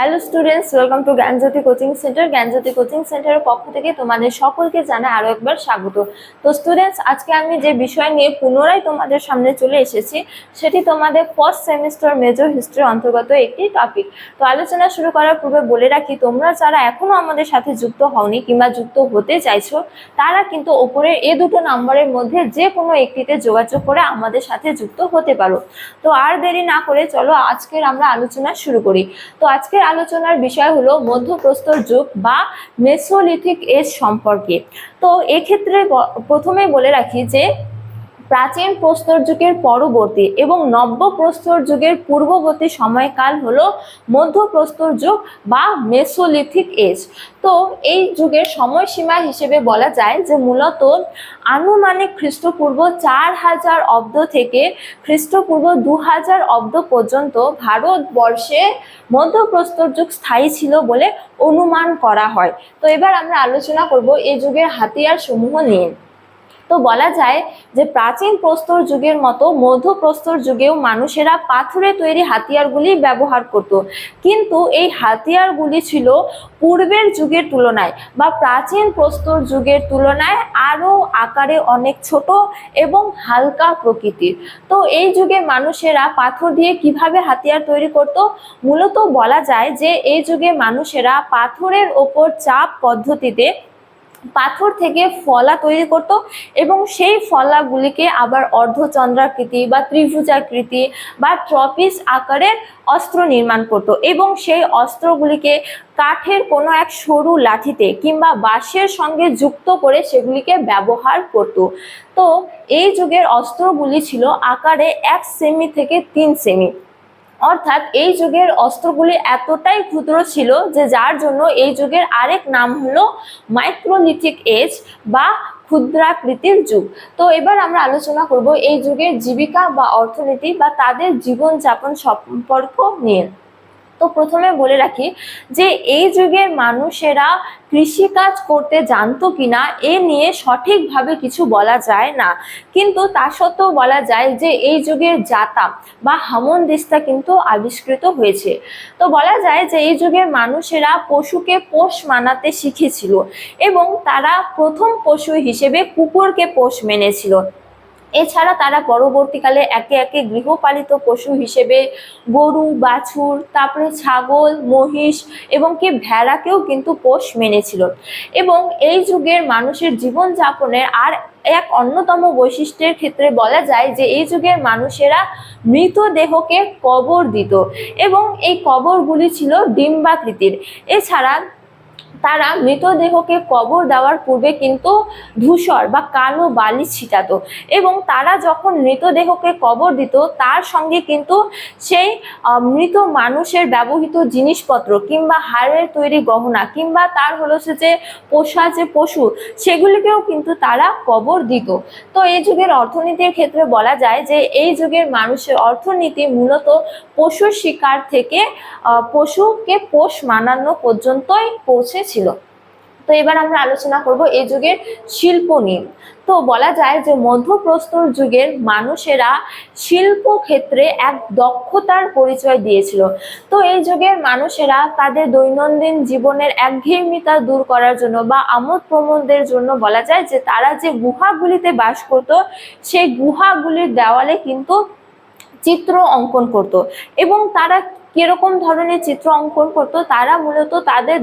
Hello students welcome to Gyanjyoti coaching centre Gyanjyoti coaching সেন্টারের পক্ষ থেকে তোমাদের সকলকে জানাই আরও একবার স্বাগত। তো স্টুডেন্টস আজকে আমি যে বিষয় নিয়ে পুনরায় তোমাদের সামনে চলে এসেছি, সেটি তোমাদের ফার্স্ট সেমিস্টার মেজর হিস্ট্রির অন্তর্গত একটি টপিক তো আলোচনা শুরু করার পূর্বে বলে রাখি, তোমরা যারা এখনও আমাদের সাথে যুক্ত হওনি কিংবা যুক্ত হতে চাইছো, তারা কিন্তু ওপরের এ দুটো নাম্বারের মধ্যে যে কোনো একটিতে যোগাযোগ করে আমাদের সাথে যুক্ত হতে পারো। তো আর দেরি না করে চলো আজকের আমরা আলোচনা শুরু করি। তো আজকের আলোচনার বিষয় হলো মধ্যপ্রস্তর যুগ বা মেসোলিথিক এজ সম্পর্কে। তো এক্ষেত্রে প্রথমে বলে রাখি যে প্রাচীন প্রস্তর যুগের পরবর্তী এবং নব্য প্রস্তর যুগের পূর্ববর্তী সময়কাল হলো মধ্যপ্রস্তর যুগ বা মেসোলিথিক এজ। তো এই যুগের সময়সীমা হিসেবে বলা যায় যে মূলত আনুমানিক খ্রিস্টপূর্ব চার হাজার অব্দ থেকে খ্রিস্টপূর্ব দু হাজার অব্দ পর্যন্ত ভারতবর্ষে মধ্যপ্রস্তর যুগ স্থায়ী ছিল বলে অনুমান করা হয়। তো এবার আমরা আলোচনা করব এই যুগের হাতিয়ার সমূহ নিয়ে। তো বলা যায় যে প্রাচীন প্রস্তর যুগের মতো মধ্যপ্রস্তর যুগেও মানুষেরা পাথরে তৈরি হাতিয়ারগুলি ব্যবহার করত। কিন্তু এই হাতিয়ারগুলি ছিল পূর্বের যুগের তুলনায় বা প্রাচীন প্রস্তর যুগের তুলনায় আরও আকারে অনেক ছোট এবং হালকা প্রকৃতির। তো এই যুগে মানুষেরা পাথর দিয়ে কীভাবে হাতিয়ার তৈরি করত? মূলত বলা যায় যে এই যুগে মানুষেরা পাথরের ওপর চাপ পদ্ধতিতে পাথর থেকে ফলা তৈরি করত এবং সেই ফলাগুলিকে আবার অর্ধচন্দ্রাকৃতি বা ত্রিভুজাকৃতি বা ট্রপিস আকারের অস্ত্র নির্মাণ করত এবং সেই অস্ত্রগুলিকে কাঠের কোনো এক সরু লাঠিতে কিংবা বাঁশের সঙ্গে যুক্ত করে সেগুলিকে ব্যবহার করত। তো এই যুগের অস্ত্রগুলি ছিল আকারে এক সেমি থেকে তিন সেমি। অর্থাৎ এই যুগের অস্ত্রগুলি এতটাই ক্ষুদ্র ছিল যে যার জন্য এই যুগের আরেক নাম হলো মাইক্রোলিথিক এজ বা ক্ষুদ্রাকৃতির যুগ। তো এবার আমরা আলোচনা করব এই যুগের জীবিকা বা অর্থনীতি বা তাদের জীবনযাপন সম্পর্ক নিয়ে। তো প্রথমে বলে রাখি যে এই যুগের মানুষেরা কৃষিকাজ করতে জানতো কিনা, এ নিয়ে সঠিকভাবে কিছু বলা যায় না। কিন্তু তা সত্ত্বেও বলা যায় যে এই যুগের জাতা বা হামনদিস্তা কিন্তু আবিষ্কৃত হয়েছে। তো বলা যায় যে এই যুগের মানুষেরা পশুকে পোষ মানাতে শিখেছিল এবং তারা প্রথম পশু হিসেবে কুকুরকে পোষ মেনেছিল। এছাড়া তারা পরবর্তীকালে একে একে গৃহপালিত পশু হিসেবে গরু, বাছুর, তারপরে ছাগল, মহিষ এবং কি ভেড়াকেও কিন্তু পোষ মেনেছিল। এবং এই যুগের মানুষের জীবনযাপনের আর এক অন্যতম বৈশিষ্ট্যের ক্ষেত্রে বলা যায় যে এই যুগের মানুষেরা মৃতদেহকে কবর দিত এবং এই কবরগুলি ছিল ডিম্বাকৃতির। এছাড়া তারা মৃতদেহকে কবর দেওয়ার পূর্বে কিন্তু ধূসর বা কালো বালি ছিটাতো এবং তারা যখন মৃতদেহকে কবর দিত, তার সঙ্গে কিন্তু সেই মৃত মানুষের ব্যবহৃত জিনিসপত্র কিংবা হাড়ের তৈরি গহনা কিংবা তার হলো সে যে পোষা যে পশু, সেগুলিকেও কিন্তু তারা কবর দিত। তো এই যুগের অর্থনীতির ক্ষেত্রে বলা যায় যে এই যুগের মানুষের অর্থনীতি মূলত পশু শিকার থেকে পশুকে পোষ মানানো পর্যন্তই পৌঁছেছিল তো এবার আমরা আলোচনা করব এই যুগের শিল্প নিয়ে। তো বলা যায় যে মধ্যপ্রস্তর যুগের মানুষেরা শিল্প ক্ষেত্রে এক দক্ষতার পরিচয় দিয়েছিল। তো এই যুগের মানুষেরা তাদের দৈনন্দিন জীবনের একঘেয়েমিতা দূর করার জন্য বা আমোদ প্রমোদের জন্য বলা যায় যে তারা যে গুহাগুলিতে বাস করত, সেই গুহাগুলির দেওয়ালে কিন্তু চিত্র অঙ্কন করত এবং তারা কীরকম ধরনের চিত্র অঙ্কন করত, তারা মূলত তাদের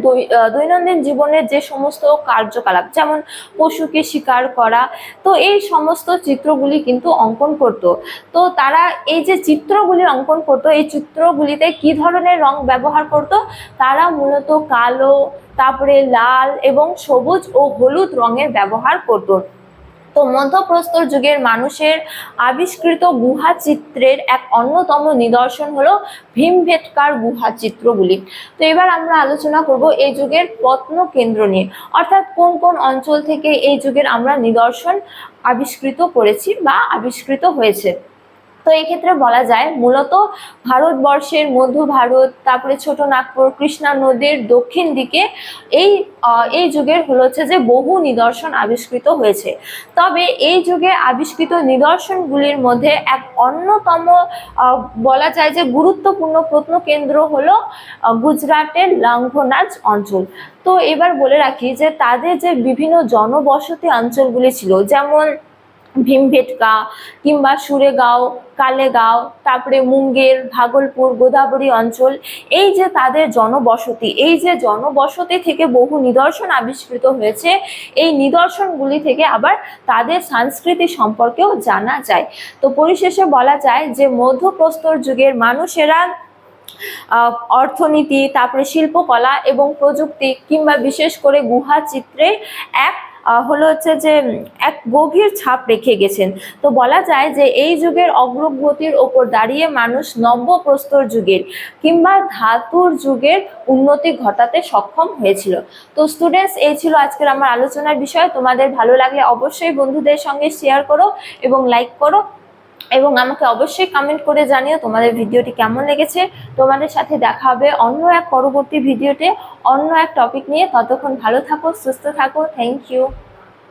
দৈনন্দিন জীবনের যে সমস্ত কার্যকলাপ, যেমন পশুকে শিকার করা, তো এই সমস্ত চিত্রগুলি কিন্তু অঙ্কন করত। তো তারা এই যে চিত্রগুলি অঙ্কন করত, এই চিত্রগুলিতে কি ধরনের রং ব্যবহার করত, তারা মূলত কালো, তারপরে লাল এবং সবুজ ও হলুদ রঙের ব্যবহার করত। তো মধ্যপ্রস্তর যুগের মানুষের আবিষ্কৃত গুহা চিত্রের এক অন্যতম নিদর্শন হলো ভীমভেটকার গুহা চিত্রগুলি তো এবার আমরা আলোচনা করব এই যুগের প্রত্ন কেন্দ্র নিয়ে। অর্থাৎ কোন কোন অঞ্চল থেকে এই যুগের আমরা নিদর্শন আবিষ্কৃত করেছি বা আবিষ্কৃত হয়েছে। তো এক্ষেত্রে বলা যায় মূলত ভারতবর্ষের মধ্য ভারত, তারপরে ছোট নাগপুর, কৃষ্ণা নদীর দক্ষিণ দিকে এই এই যুগের হলো হচ্ছে যে বহু নিদর্শন আবিষ্কৃত হয়েছে। তবে এই যুগে আবিষ্কৃত নিদর্শনগুলির মধ্যে এক অন্যতম বলা যায় যে গুরুত্বপূর্ণ প্রত্নকেন্দ্র হলো গুজরাটের লাঙ্গনাজ অঞ্চল। তো এবার বলে রাখি যে তাদের যে বিভিন্ন জনবসতি অঞ্চলগুলি ছিল, যেমন ভীমভেটকা কিংবা সুরেগাঁও, কালেগাঁও, তারপরে মুঙ্গের, ভাগলপুর, গোদাবরী অঞ্চল, এই যে তাদের জনবসতি, এই যে জনবসতি থেকে বহু নিদর্শন আবিষ্কৃত হয়েছে, এই নিদর্শনগুলি থেকে আবার তাদের সংস্কৃতি সম্পর্কেও জানা যায়। তো পরিশেষে বলা যায় যে মধ্যপ্রস্তর যুগের মানুষেরা অর্থনীতি, তারপরে শিল্পকলা এবং প্রযুক্তি কিংবা বিশেষ করে গুহা চিত্রে এক হলো হচ্ছে যে এক গভীর ছাপ রেখে গেছেন। তো বলা যায় যে, এই যুগের অগ্রগতির ওপর দাঁড়িয়ে মানুষ নব্য প্রস্তর যুগের কিংবা ধাতুর যুগের উন্নতি ঘটাতে সক্ষম হয়েছিল। তো স্টুডেন্টস এই ছিল আজকের আমার আলোচনার বিষয়। তোমাদের ভালো লাগলে অবশ্যই বন্ধুদের সঙ্গে শেয়ার করো এবং লাইক করো। এবং আমাকে অবশ্যই কমেন্ট করে জানিও তোমাদের ভিডিওটি কেমন লেগেছে। তোমাদের সাথে দেখা হবে অন্য এক পরবর্তী ভিডিওতে অন্য এক টপিক নিয়ে। ততক্ষণ ভালো থাকো, সুস্থ থাকো। Thank you